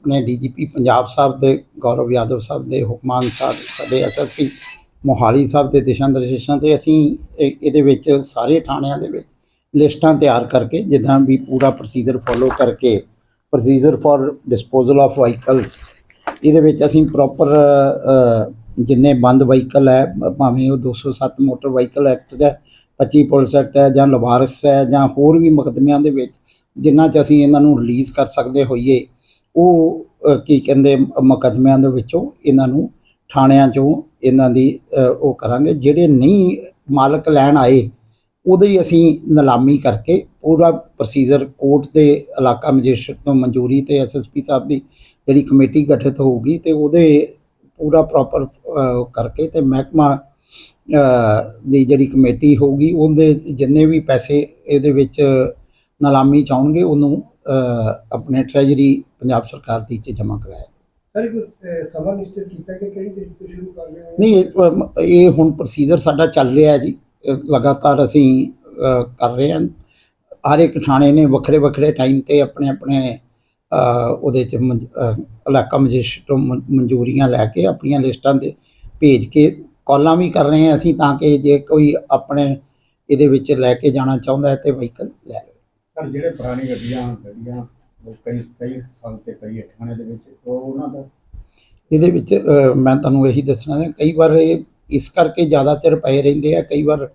ਆਪਣੇ ਡੀਜੀਪੀ ਪੰਜਾਬ ਸਾਹਿਬ ਦੇ, ਗੌਰਵ ਯਾਦਵ ਸਾਹਿਬ ਦੇ, ਹੁਕਮਾਨ ਸਾਹਿਬ, ਸਾਡੇ ਐਸਐਸਪੀ ਮੋਹਾਲੀ ਸਾਹਿਬ ਦੇ ਦਿਸ਼ਾ ਨਿਰਦੇਸ਼ਾਂ ਤੇ ਅਸੀਂ ਇਹ- ਇਹਦੇ ਵਿੱਚ ਸਾਰੇ ਥਾਣਿਆਂ ਦੇ ਵਿੱਚ ਲਿਸਟਾਂ ਤਿਆਰ ਕਰਕੇ ਜਿੱਦਾਂ ਵੀ ਪੂਰਾ ਪ੍ਰੋਸੀਜਰ ਫੋਲੋ ਕਰਕੇ procedure for disposal of vehicles ਇਹਦੇ ਵਿੱਚ ਅਸੀਂ ਪ੍ਰੋਪਰ ਜਿੰਨੇ ਬੰਦ ਵਹੀਕਲ ਹੈ, ਭਾਵੇਂ ਉਹ 207 ਮੋਟਰ ਵਹੀਕਲ ਐਕਟ ਦਾ 25 ਪੁਲਿਸ ਐਕਟ ਹੈ ਜਾਂ ਲਵਾਰਸ ਹੈ ਜਾਂ ਹੋਰ ਵੀ ਮੁਕੱਦਮਿਆਂ ਦੇ ਵਿੱਚ ਜਿਨ੍ਹਾਂ 'ਚ ਅਸੀਂ ਇਹਨਾਂ ਨੂੰ ਰਿਲੀਜ਼ ਕਰ ਸਕਦੇ ਹੋਈਏ ਉਹ ਕੀ ਕਹਿੰਦੇ, ਮ- ਮੁਕੱਦਮਿਆਂ ਦੇ ਵਿੱਚੋਂ ਇਹਨਾਂ ਨੂੰ ਥਾਣਿਆਂ 'ਚੋਂ ਇਹਨਾਂ ਦੀ ਉਹ ਕਰਾਂਗੇ। ਜਿਹੜੇ ਨਹੀਂ ਮਾਲਕ ਲੈਣ ਆਏ, ਉਹਦੇ ਅਸੀਂ ਨਿਲਾਮੀ ਕਰਕੇ ਪੂਰਾ ਪ੍ਰੋਸੀਜਰ ਕੋਰਟ ਦੇ ਇਲਾਕਾ ਮੈਜਿਸਟਰੇਟ ਤੋਂ ਮਨਜ਼ੂਰੀ ਤੇ ਐਸਐਸਪੀ ਸਾਹਿਬ ਦੀ ਜਿਹੜੀ ਕਮੇਟੀ ਗਠਿਤ ਹੋਊਗੀ ਤੇ ਉਹਦੇ ਪੂਰਾ ਪ੍ਰੋਪਰ ਕਰਕੇ ਤੇ ਮਹਿਕਮਾ ਦੀ ਜਿਹੜੀ ਕਮੇਟੀ ਹੋਊਗੀ, ਉਹਦੇ ਜਿੰਨੇ ਵੀ ਪੈਸੇ ਇਹਦੇ ਵਿੱਚ ਨਿਲਾਮੀ ਚਾਉਣਗੇ ਉਹਨੂੰ ਆਪਣੇ ਟ੍ਰੈਜਰੀ ਪੰਜਾਬ ਸਰਕਾਰ ਦੀ ਚ ਜਮ੍ਹਾਂ ਕਰਾਇਆ। ਸਰ ਕੁਝ ਸਮਾਂ ਨਿਸ਼ਚਿਤ ਕੀਤਾ ਕਿ ਕਿਹੜੀ ਤਰੀਕ ਤੋਂ ਸ਼ੁਰੂ ਕਰ ਰਹੇ ਹੋ? ਨਹੀਂ ਇਹ ਹੁਣ ਪ੍ਰੋਸੀਜਰ ਸਾਡਾ ਚੱਲ ਰਿਹਾ ਹੈ ਜੀ। ਅ, ਲਗਾਤਾਰ ਅਸੀਂ ਅ, ਕਰ ਰਹੇ ਹਾਂ। ਹਰ ਇੱਕ ਥਾਣੇ ਨੇ ਵੱਖਰੇ ਵੱਖਰੇ ਟਾਈਮ ਤੇ ਆਪਣੇ ਆਪਣੇ ਅ, ਉਹਦੇ ਚ ਅ, ਇਲਾਕਾ ਮੈਜਿਸਟਰੇਟ ਤੋਂ ਮਨ- ਮਨਜ਼ੂਰੀਆਂ ਲੈ ਕੇ ਆਪਣੀਆਂ ਲਿਸਟਾਂ ਤੇ ਭੇਜ ਕੇ ਕਾਲਾਂ ਵੀ ਕਰ ਰਹੇ ਹਾਂ ਅਸੀਂ ਤਾਂ ਕਿ ਜੇ ਕੋਈ ਆਪਣੇ ਇਹਦੇ ਵਿੱਚ ਲੈ ਕੇ ਜਾਣਾ ਚਾਹੁੰਦਾ ਹੈ ਤੇ ਵਹੀਕਲ ਲੈ ਲਵੇ। ਸਰ ਜਿਹੜੇ ਪੁਰਾਣੀ ਗੱਡੀਆਂ ਗੱਡੀਆਂ ਉਹ ਕਈ ਕਈ ਸਾਲ ਤੇ ਕਈ ਠਾਣੇ ਦੇ ਵਿੱਚ ਉਹ ਉਹਨਾਂ ਦਾ? ਇਹਦੇ ਵਿੱਚ ਅ, ਮੈਂ ਤੁਹਾਨੂੰ ਇਹੀ ਦੱਸਣਾ ਹੈ ਕਈ ਵਾਰ ਇਹ ਇਸ ਕਰਕੇ ਜ਼ਿਆਦਾ ਚਿਰ ਪਏ ਰਹਿੰਦੇ ਆ ਕਈ ਵਾਰ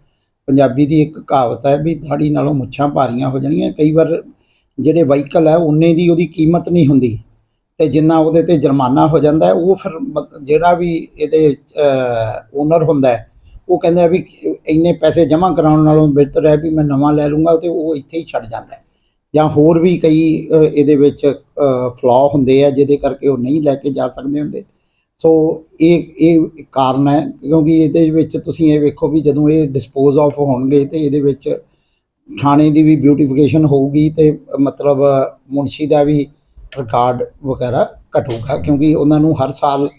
ਪੰਜਾਬੀ ਦੀ ਇੱਕ ਕਹਾਵਤ ਹੈ ਵੀ ਦਾੜੀ ਨਾਲੋਂ ਮੁੱਛਾਂ ਭਾਰੀਆਂ ਹੋ ਜਾਣੀਆਂ ਕਈ ਵਾਰ ਜਿਹੜੇ ਵਹੀਕਲ ਹੈ ਉਨੇ ਦੀ ਉਹਦੀ ਕੀਮਤ ਨਹੀਂ ਹੁੰਦੀ ਤੇ ਜਿੰਨਾ ਉਹਦੇ ਤੇ ਜੁਰਮਾਨਾ ਹੋ ਜਾਂਦਾ ਹੈ ਉਹ ਫਿਰ ਮਤ- ਜਿਹੜਾ ਵੀ ਇਹਦੇ ਓਨਰ ਹੁੰਦਾ ਹੈ ਉਹ ਕਹਿੰਦਾ ਹੈ ਵੀ ਇੰਨੇ ਪੈਸੇ ਜਮ੍ਹਾਂ ਕਰਾਉਣ ਨਾਲੋਂ ਬਿਹਤਰ ਹੈ ਵੀ ਮੈਂ ਨਵਾਂ ਲੈ ਲੂੰਗਾ ਤੇ ਉਹ ਇੱਥੇ ਹੀ ਛੱਡ ਜਾਂਦਾ ਜਾਂ ਹੋਰ ਵੀ ਕਈ ਇਹਦੇ ਵਿੱਚ ਫਲॉ ਹੁੰਦੇ ਆ ਜਿਹਦੇ ਕਰਕੇ ਉਹ ਨਹੀਂ ਲੈ ਕੇ ਜਾ ਸਕਦੇ ਹੁੰਦੇ। ਸੋ ਇਹ ਇਹ ਕਾਰਨ ਹੈ ਕਿਉਂਕਿ ਇਹਦੇ ਵਿੱਚ ਤੁਸੀਂ ਇਹ ਵੇਖੋ ਵੀ ਜਦੋਂ ਇਹ ਡਿਸਪੋਜ਼ ਆਫ ਹੋਣਗੇ ਤੇ ਇਹਦੇ ਵਿੱਚ ਥਾਣੇ ਦੀ ਵੀ ਬਿਊਟੀਫਿਕੇਸ਼ਨ ਹੋਊਗੀ ਤੇ ਮਤਲਬ ਮੁਨਸ਼ੀ ਦਾ ਵੀ ਰਿਕਾਰਡ ਵਗੈਰਾ ਘਟੂਗਾ ਕਿਉਂਕਿ ਉਹਨਾਂ ਨੂੰ ਹਰ ਸਾਲ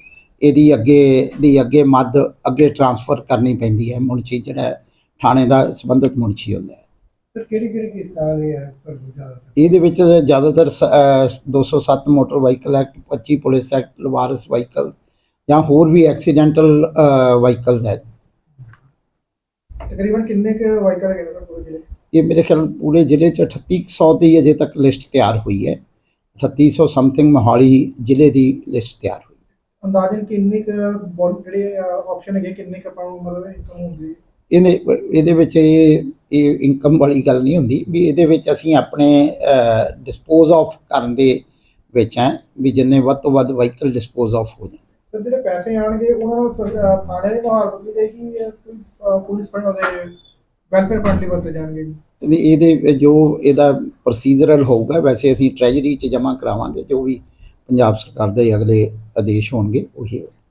ਇਹਦੀ ਅੱਗੇ ਦੀ ਅੱਗੇ ਮੱਦ ਅੱਗੇ ਟਰਾਂਸਫਰ ਕਰਨੀ ਪੈਂਦੀ ਹੈ। ਮੁਨਸ਼ੀ ਜਿਹੜਾ ਥਾਣੇ ਦਾ ਸੰਬੰਧਿਤ ਮੁਨਸ਼ੀ ਹੁੰਦਾ ਹੈ। ਸਰ ਕਿਹੜੀ ਕਿਹੜੀ ਕੇਸਾਂ ਇਹਦੇ ਵਿੱਚ ਜ਼ਿਆਦਾਤਰ ਸ- ਅਹ 207 motor vehicle act 25 police act ਲਵਾਰਸ vehicle ਜਾਂ ਹੋਰ ਵੀ ਐਕਸੀਡੈਂਟਲ ਵਹੀਕਲਸ ਹੈ। ਤਕਰੀਬਨ ਕਿੰਨੇ ਕੁ ਵਾਹੀਕਲ ਹੈਗੇ ਨੇ ਸਰ ਪੂਰੇ ਜ਼ਿਲ੍ਹੇ? ਇਹ ਮੇਰੇ ਖਿਆਲ ਪੂਰੇ ਜ਼ਿਲ੍ਹੇ 'ਚ 3800 ਦੀ ਅਜੇ ਤੱਕ ਲਿਸਟ ਤਿਆਰ ਹੋਈ ਹੈ। 3800 ਸਮਥਿੰਗ ਮੋਹਾਲੀ ਜ਼ਿਲ੍ਹੇ ਦੀ ਲਿਸਟ ਤਿਆਰ ਹੋਈ ਅੰਦਾਜ਼ਨ ਕਿੰਨੇ ਕੁ ਬੋਲ ਜਿਹੜੇ ਆਪਸ਼ਨ ਹੈਗੇ ਕਿੰਨੇ ਕੁ ਆਪਾਂ ਨੂੰ ਮਤਲਬ ਇਨਕਮ ਹੁੰਦੀ? ਇਹਨੇ ਇਹਦੇ ਵਿੱਚ ਇਹ ਇਹ ਇਨਕਮ ਵਾਲੀ ਗੱਲ ਨਹੀਂ ਹੁੰਦੀ ਵੀ ਇਹਦੇ ਵਿੱਚ ਅਸੀਂ ਆਪਣੇ ਡਿਸਪੋਜ਼ ਆਫ ਕਰਨ ਦੇ ਵਿੱਚ ਹੈ ਵੀ ਜਿੰਨੇ ਵੱਧ ਤੋਂ ਵੱਧ ਵਹੀਕਲ ਡਿਸਪੋਜ਼ ਆਫ ਹੋ ਜਾਣ। ਸਰ ਜਿਹੜੇ ਪੈਸੇ ਆਣਗੇ ਉਹਨਾਂ ਨੂੰ ਥਾਣੇ ਦੇ ਬਾਹਰ ਬਦਲੀ ਜਾਏਗੀ ਪੁਲਿਸ ਫੰਡ ਉਹਦੇ ਵੈਲਫੇਅਰ ਫੰਡ ਲਈ ਵਰਤੇ ਜਾਣਗੇ? ਵੀ ਇਹਦੇ ਜੋ ਇਹਦਾ ਪ੍ਰੋਸੀਜਰਲ ਹੋਊਗਾ ਵੈਸੇ ਅਸੀਂ ਟ੍ਰੈਜਰੀ 'ਚ ਜਮ੍ਹਾਂ ਕਰਾਵਾਂਗੇ ਜੋ ਵੀ ਪੰਜਾਬ ਸਰਕਾਰ ਦੇ ਅਗਲੇ ਆਦੇਸ਼ ਹੋਣਗੇ ਉਹੀ